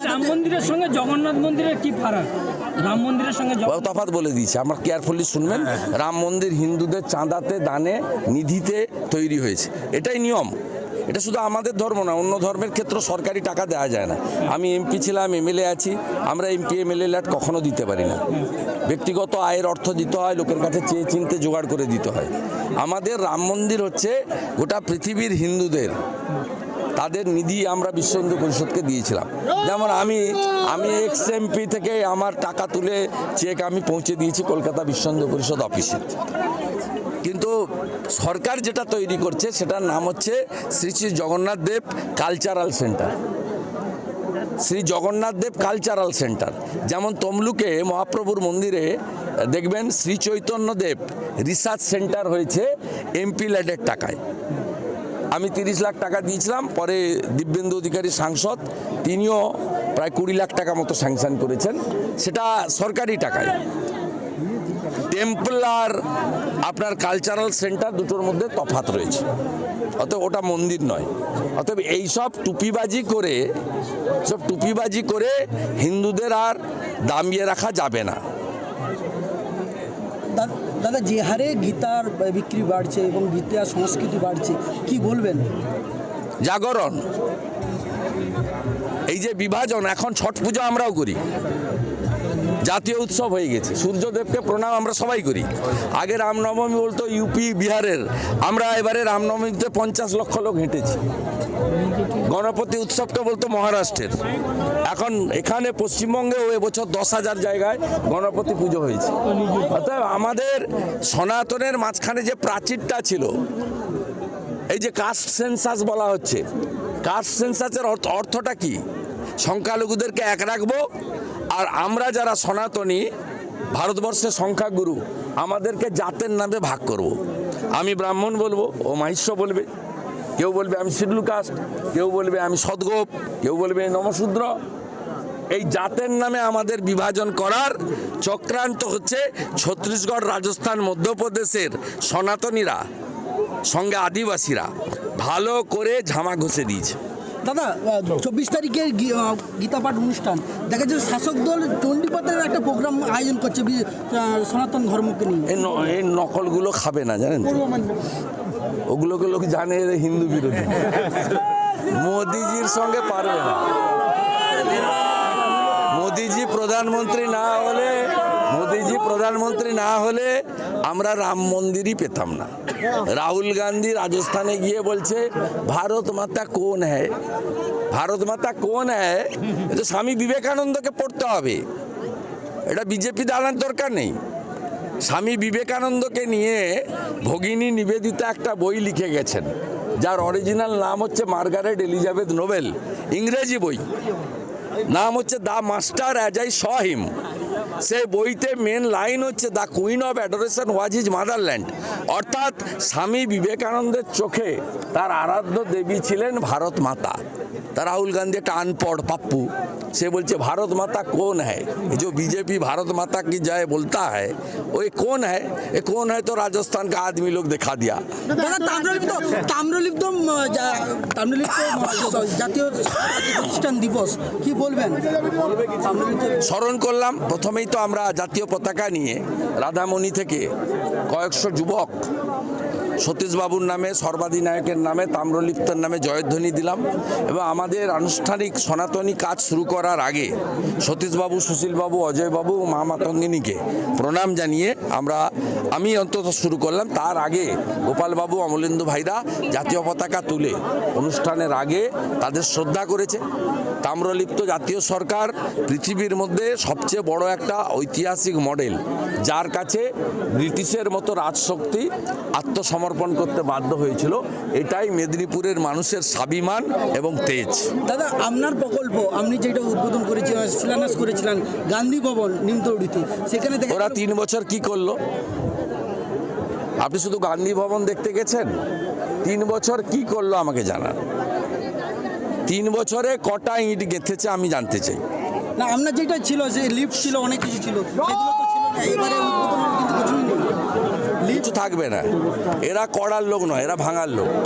রাম মন্দিরের সঙ্গে জগন্নাথ মন্দিরের কি ফারাক? রাম মন্দিরের সঙ্গে তফাৎ বলে দিয়েছে আমরা কেয়ারফুলি শুনবেন। রাম মন্দির হিন্দুদের চাঁদাতে দানে নিধিতে তৈরি হয়েছে। এটাই নিয়ম। এটা শুধু আমাদের ধর্ম না অন্য ধর্মের ক্ষেত্রে সরকারি টাকা দেওয়া যায় না। আমি এমপি ছিলাম এমএলএ আছি আমরা এমপি এমএলএ ল্যাট কখনো দিতে পারি না। ব্যক্তিগত আয়ের অর্থ দিতে হয় লোকের কাছে চেয়ে চিনতে জোগাড় করে দিতে হয়। আমাদের রাম মন্দির হচ্ছে গোটা পৃথিবীর হিন্দুদের তাদের নিধি আমরা বিশ্ব হিন্দু পরিষদকে দিয়েছিলাম। যেমন আমি আমি এক্স এমপি থেকে আমার টাকা তুলে চেক আমি পৌঁছে দিয়েছি কলকাতা বিশ্ব হিন্দু পরিষদ অফিসে কিন্তু সরকার যেটা তৈরি করছে সেটার নাম হচ্ছে Shri Shri Jagannath Dev cultural centre Shri Jagannath Dev cultural centre যেমন তমলুকে মহাপ্রভুর মন্দিরে দেখবেন শ্রী চৈতন্য দেব রিসার্চ সেন্টার হয়েছে এমপি ল্যাডের টাকায়। আমি তিরিশ লাখ টাকা দিয়েছিলাম, পরে দিব্যেন্দু অধিকারী সাংসদ, তিনিও প্রায় কুড়ি লাখ টাকা মতো স্যাংশন করেছেন। সেটা সরকারি টাকায়। টেম্পল আর আপনার কালচারাল সেন্টার দুটোর মধ্যে তফাৎ রয়েছে। অতএব ওটা মন্দির নয়। অতএব এইসব টুপিবাজি করে সব টুপিবাজি করে হিন্দুদের আর দামিয়ে রাখা যাবে না। দাদা, যে হারে গীতার বিক্রি বাড়ছে এবং গীতার সংস্কৃতি বাড়ছে, কি বলবেন? জাগরণ। এই যে বিভাজন, এখন ছট পুজো আমরাও করি। জাতীয় উৎসব হয়ে গেছে। সূর্যদেবকে প্রণাম আমরা সবাই করি। আগে রামনবমী বলতো, ইউপি, বিহারের। আমরা এবারে রামনবমীতে পঞ্চাশ লক্ষ লোক হেঁটেছি। গণপতি উৎসবটা বলতো মহারাষ্ট্রের। এখন এখানে পশ্চিমবঙ্গেও এবছর দশ হাজার জায়গায় গণপতি পুজো হয়েছে। অর্থাৎ আমাদের সনাতনের মাঝখানে যে প্রাচীরটা ছিল, এই যে কাস্ট সেন্সাস বলা হচ্ছে কাস্ট সেন্সাসের অর্থ অর্থটা কি? সংখ্যালঘুদেরকে এক রাখব আর আমরা যারা সনাতনী, ভারতবর্ষের সংখ্যাগুরু, আমাদেরকে জাতের নামে ভাগ করব। আমি ব্রাহ্মণ বলব, ও মাহিষ্য বলবে। কেউ বলবে আমি শিডুল কাস্ট, কেউ বলবে আমি সদগোপ, কেউ বলবে নমশূদ্র। এই জাতের নামে আমাদের বিভাজন করার চক্রান্ত হচ্ছে ছত্তিশগড় রাজস্থান মধ্যপ্রদেশের সনাতনীরা, সঙ্গে আদিবাসীরা। ভালো করে ঝামা ঘষে দিয়েছে। দাদা চব্বিশ তারিখের গী- আহ, গীতা পাঠ অনুষ্ঠান। দেখা যাচ্ছে শাসক দল চণ্ডীপথের একটা প্রোগ্রাম আয়োজন করছে সনাতন ধর্মকে নিয়ে। এই নকলগুলো খাবে না জানেন? ওগুলোকে লোক জানে হিন্দু বিরোধী। মোদিজির সঙ্গে পারবে না। মোদিজি প্রধানমন্ত্রী না হলে মোদিজি প্রধানমন্ত্রী না হলে আমরা রাম মন্দিরই পেতাম না। রাহুল গান্ধী রাজস্থানে গিয়ে বলছে, ভারত মাতা কোন হ্যায়? ভারত মাতা কোন হ্যায়? এটা স্বামী বিবেকানন্দকে পড়তে হবে। এটা বিজেপি দাঁড়ানোর দরকার নেই। স্বামী বিবেকানন্দকে নিয়ে ভগিনী নিবেদিতা একটা বই লিখে গেছেন, যার অরিজিনাল নাম হচ্ছে মার্গারেট এলিজাবেথ নোবেল, ইংরেজি বই। নাম হচ্ছে দ্য মাস্টার অ্যাজ আই সেই বইতে মেন লাইন হচ্ছে the queen of adoration was is motherland অর্থাৎ স্বামী বিবেকানন্দের চোখে তার আরাধ্য দেবী ছিলেন ভারত মাতা তা রাহুল গান্ধী একটা আনপড় পাপ্পু সে বলছে ভারত মাতা কোন है ये जो बीजेपी भारत माता की जय बोलता है वो ये कौन है ये कौन है तो राजस्थान का आदमी लोग दिखा दिया দাদা তাম্রলিপ্ত তাম্রলিপ্ত উম, যা- তাম্রলিপ্ত উম, জাতীয় প্রতিষ্ঠান দিবস কি বলবেন তাম্রলিপ্ত স্মরণ করলাম প্রথমেই তো আমরা জাতীয় পতাকা নিয়ে রাধামণি থেকে কয়েকশো যুবক সতীশবাবুর নামে, সর্বাধিনায়কের নামে, তাম্রলিপ্তর নামে জয়ধ্বনি দিলাম এবং আমাদের আনুষ্ঠানিক সনাতনী কাজ শুরু করার আগে সতীশবাবু, সুশীলবাবু, অজয়বাবু মা মাতঙ্গিনীকে প্রণাম জানিয়ে আমরা, আমি অন্তত শুরু করলাম। তার আগে গোপালবাবু, অমলেন্দু ভাইরা জাতীয় পতাকা তুলে অনুষ্ঠানের আগে তাদের শ্রদ্ধা করেছে। তাম্রলিপ্ত জাতীয় সরকার পৃথিবীর মধ্যে সবচেয়ে বড় একটা ঐতিহাসিক মডেল, যার কাছে ব্রিটিশের মতো রাজশক্তি, আত্মসমর্পণ করতে বাধ্য হয়েছিল এটাই মেদিনীপুরের মানুষের স্বাভিমান এবং তেজ। দাদা আপনার প্রকল্প আপনি যেটা উদ্বোধন করেছিলেন শিলান্যাস করেছিলেন গান্ধী ভবন নিমতৌড়িতে সেখানে ওরা তিন বছর কি করল? আপনি শুধু গান্ধী ভবন দেখতে গেছেন? তিন বছর কি করল আমাকে জানান। তিন বছরে কটা ইট গেঁথেছে আমি জানতে চাই। না আপনার যেটা ছিল যে লিফট ছিল অনেক কিছু ছিল সেগুলো তো ছিল না এবারে কিছু থাকবে না। এরা করার লোক নয় এরা ভাঙার লোক।